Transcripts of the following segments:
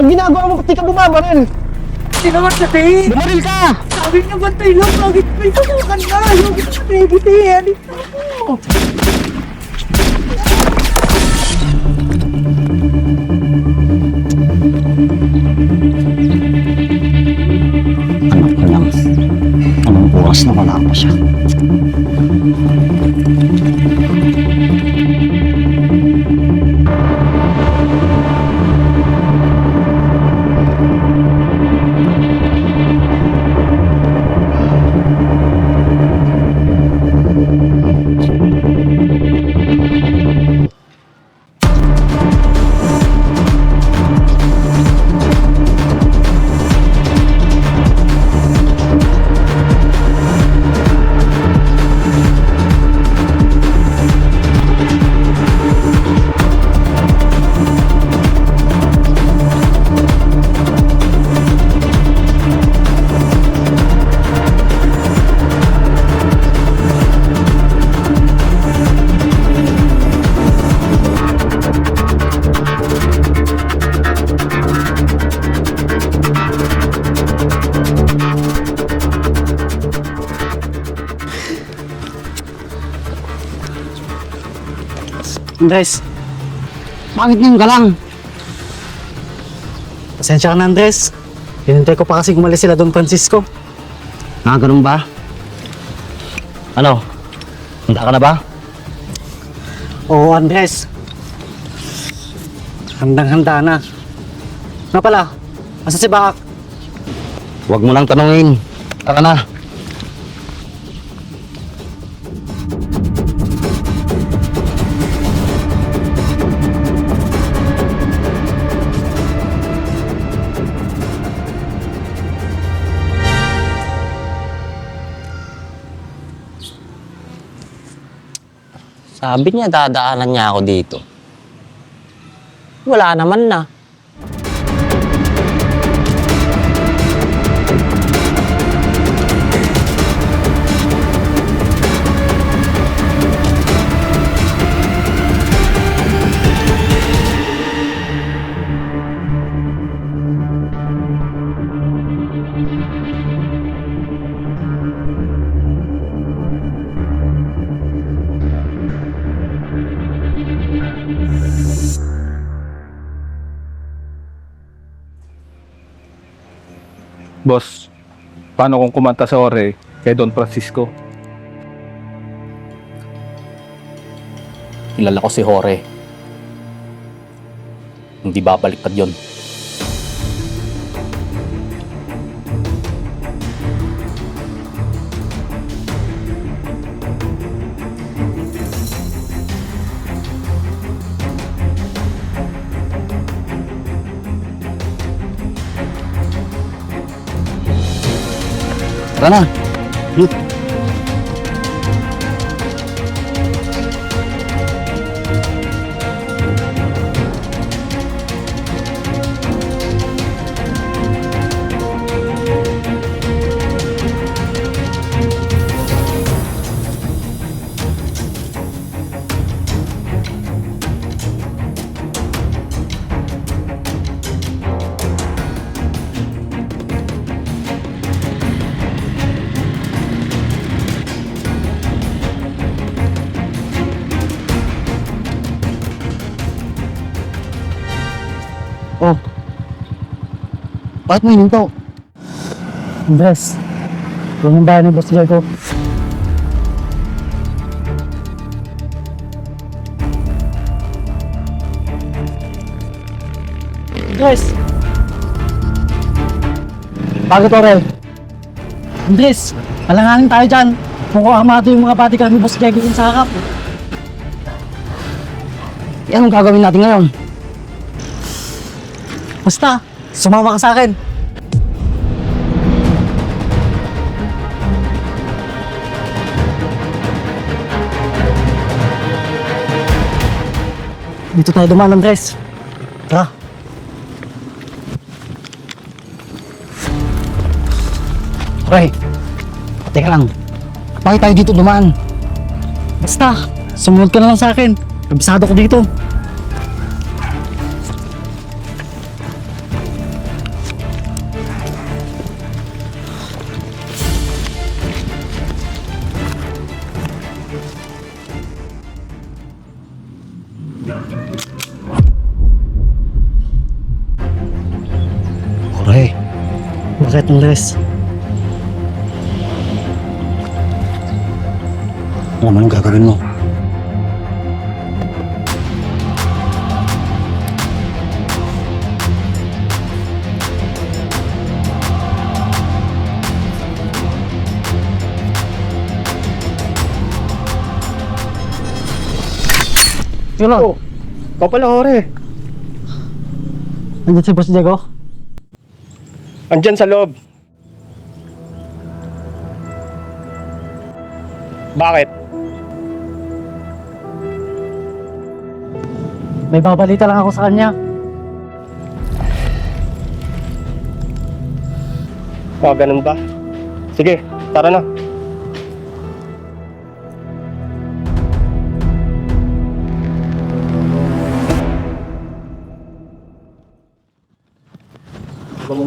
Anong ginagawa mo? Ba't di ka bumabaril? Hindi naman kasi. Bumaril ka! Sabi niya bantay lang. Bakit may subukan na? Yung giti, Halika mo. Anak ko lang. Anong oras na wala pa siya? Andres, Bakit ngayon ka lang? pasensya ka na Andres. Hinintay ko pa kasi umalis sila Don Francisco. Ah, ganun ba? Ano? Handa ka na ba? Oo, Andres. Handang-handa na. Nga pala, asa si Bakak? Huwag mo lang tanungin. Tara na. Sabi niya dadaanan niya ako dito. Wala naman na. Paano kung kumanta sa ore kay Don Francisco? Kilala ko si Jorge. Hindi babaliktad yon. Tara Bakit mo hininto? Andres, yung bahay ni Boss Diego. Andres! Bakit Orel? Andres, alanganin tayo dyan. Mukhang amado yung mga bodyguard ni Boss Diego yung sa harap. Eh, anong gagawin natin ngayon? Basta, sumama ka sa akin. Dito tayo dumaan, Andres. Tara. Pre, teka lang. Bakit tayo dito dumaan? Basta, sumunod ka na lang sa akin. Kabisado ko dito. Andres? Alam mo anong gagawin mo? Yun lang. Ikaw pala, ore. Nandiyan si Boss Diego. Andyan sa loob. Bakit? May babalita lang ako sa kanya. O, ganun ba? Sige, tara na.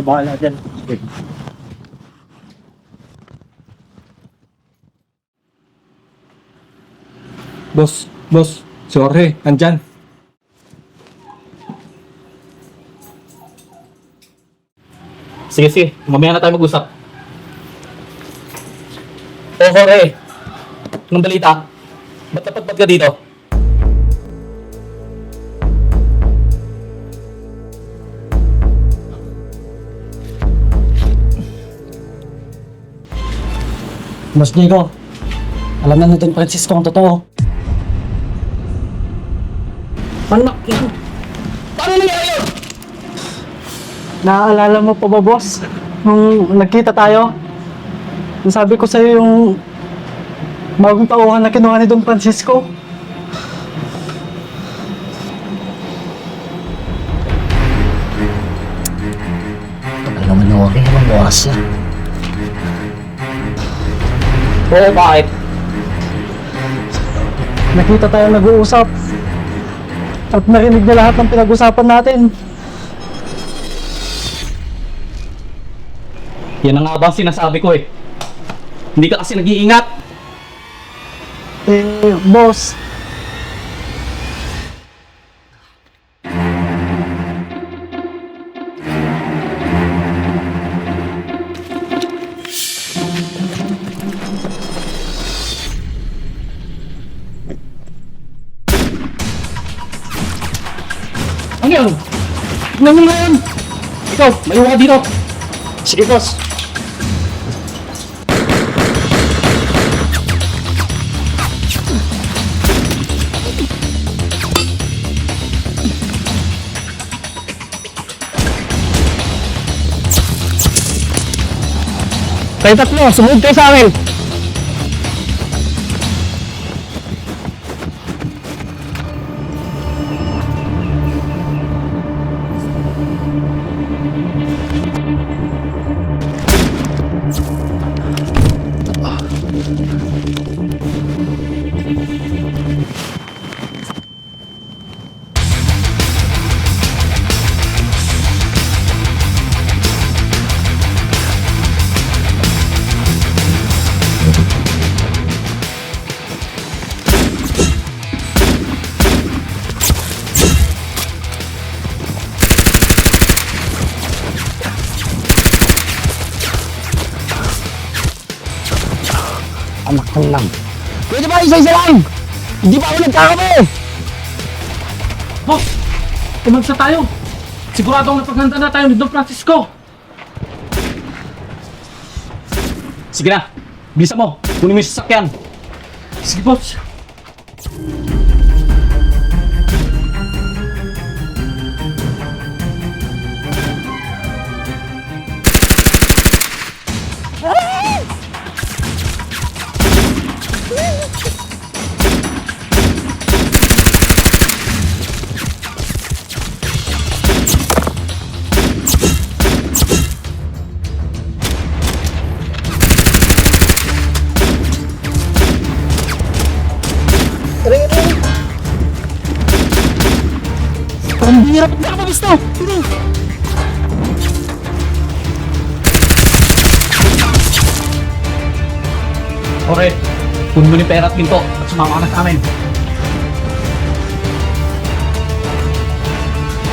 Muna bahala dyan. Boss, boss, sorry, andyan. Sige, sige. Mamaya na tayo mag-usap. Oh, Jorge. Anong balita? Ba't napadpad ka dito? Boss Diego, alam na ni Don Francisco ang totoo. Paano na? Paano nangyari yun? Naaalala mo pa ba, boss? Nung nagkita tayo, nung sabi ko sa'yo yung bagong tauhan na kinuha ni Don Francisco. Tagal naman na okay. Anong oras na? Oo, bakit? Nakita tayo nag-uusap. At narinig niya lahat ng pinag-usapan natin. Yan ang nga ba ang sinasabi ko eh. Hindi ka kasi nag-iingat. Eh, boss, Mo nga yan? Ikaw, maluwa ka dito. sige boss. Kayo tatlo, sumunod kayo sa akin. Ko lang. Pwede ba isa-isa lang? Hindi pa ako nagkakamo. Boss, umagsa tayo. Siguradong napaghanda na tayo ni Don Francisco. Sige na, bilisan mo. Kunin mo yung sasakyan. Sige, boss. Ang hirap na ako gusto. Okay, kunin mo ni pera at ginto at sumama ka na sa amin.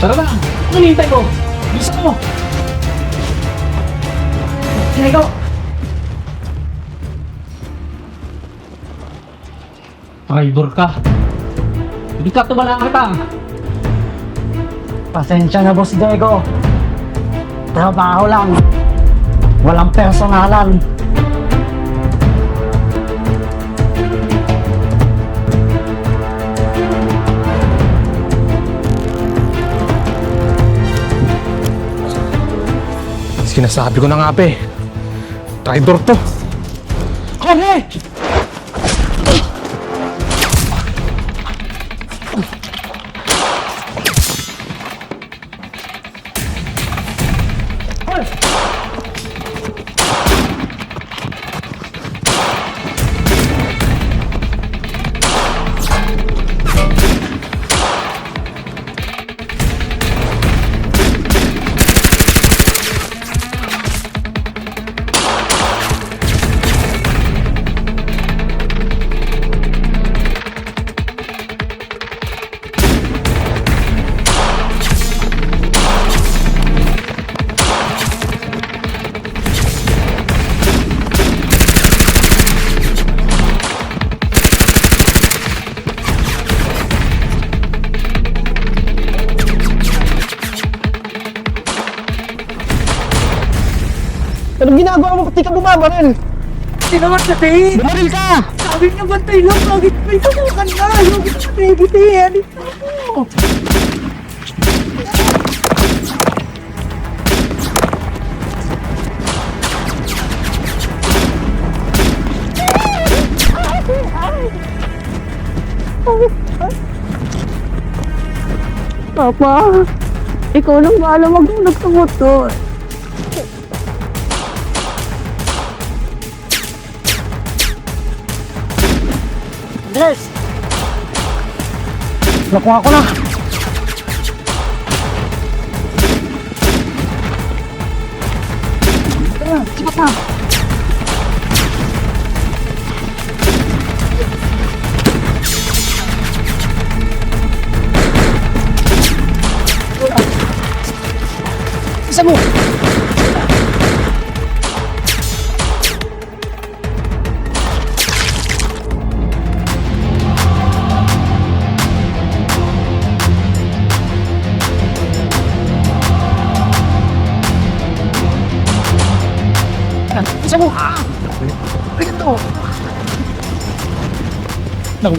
Tara na, ano hinihintay ko? Bilisan mo. Diego! Driver ka. Hindi ka tumala kita. Pasensya na, Boss Diego. Trabaho lang. Walang personalan. Sinasabi ko na nga, pe. Traitor to. Jorge! Ginagawa mo? Ba't di ka bumabaril? Hindi naman kasi. Bumaril ka! Sabi niya bantay lang. Bakit may subukan na? Yung Brevity, alis ako. Papa, ikaw lang bahala magdulog sa motor. Nakuha ko na! Isa mo! Balikan to! Naku.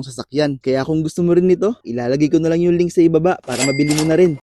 sasakyan. Kaya kung gusto mo rin nito, ilalagay ko na lang yung link sa ibaba para mabili mo na rin.